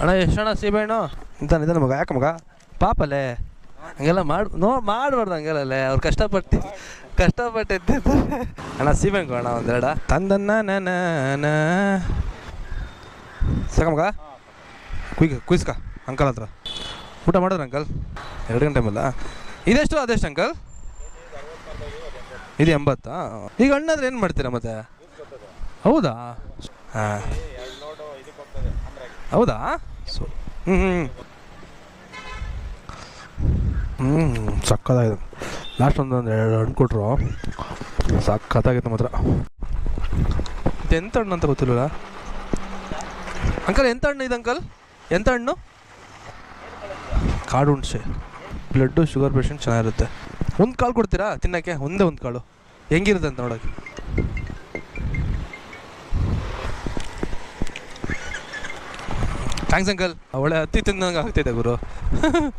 ಅಣ್ಣ ಎಷ್ಟಣ್ಣ ಸೀಬೆಹಣ್ಣು ಇಂತ ನಿಧಾನ ಮಗ ಯಾಕೆ ಮಗ? ಪಾಪಲ್ಲೇ ಹಂಗೆಲ್ಲ ಮಾಡ್ ನೋ ಮಾಡಬಾರ್ದು ಹಂಗೆಲ್ಲೇ ಅವ್ರು ಕಷ್ಟಪಟ್ಟು ಕಷ್ಟಪಟ್ಟು ಎತ್ತಿರ್ತಾರೆ ಅಣ್ಣ ಸೀಬೆಹಣ್ಣು ಅಣ್ಣ ಒಂದೆರಡ. ತಂದನ್ನ ನನ ಸಾಕ ಮಗ? ಕುಯ್ಕ ಕುಯ್ಸ್ಕ ಅಂಕಲ್ ಹತ್ರ. ಊಟ ಮಾಡಿದ್ರ ಅಂಕಲ್? ಎರಡು ಗಂಟೆ ಮೇಲೆ. ಇದೆಷ್ಟು ಅದೆಷ್ಟು ಅಂಕಲ್? ಇದು ಎಂಬತ್ತಾ? ಈಗ ಅಣ್ಣಾದ್ರೆ ಏನು ಮಾಡ್ತೀರಾ ಮತ್ತೆ? ಹೌದಾ? ಹಾಂ. ಹೌದಾ? ಸೊ ಹ್ಞೂ ಹ್ಞೂ ಹ್ಞೂ ಸಕ್ಕತ್ತಾಗಿದೆ. ಲಾಸ್ಟ್ ಒಂದೊಂದು ಎರಡು ಹಣ್ಣು ಕೊಟ್ಟರು ಸಕ್ಕತ್ತಾಗಿತ್ತು ಮಾತ್ರ. ಎಂಥ ಹಣ್ಣು ಅಂತ ಗೊತ್ತಿಲ್ಲ ಅಂಕಲ್ ಎಂಥ ಹಣ್ಣು ಇದು ಅಂಕಲ್? ಎಂಥ ಹಣ್ಣು? ಕಾಡು ಹುಣಸೆ. ಬ್ಲಡ್ಡು ಶುಗರ್ ಪೇಷಂಟ್ ಚೆನ್ನಾಗಿರುತ್ತೆ. ಒಂದು ಕಾಳು ಕೊಡ್ತೀರಾ ತಿನ್ನೋಕ್ಕೆ? ಒಂದೇ ಒಂದು ಕಾಳು. ಹೆಂಗಿರುತ್ತೆ ಅಂತ ನೋಡೋಕ್ಕೆ? ಥ್ಯಾಂಕ್ಸ್ ಅಂಕಲ್ ಒಳ್ಳೆ ಹತ್ತಿ ತಿಂದಂಗೆ ಆಗ್ತಿದೆ ಗುರು.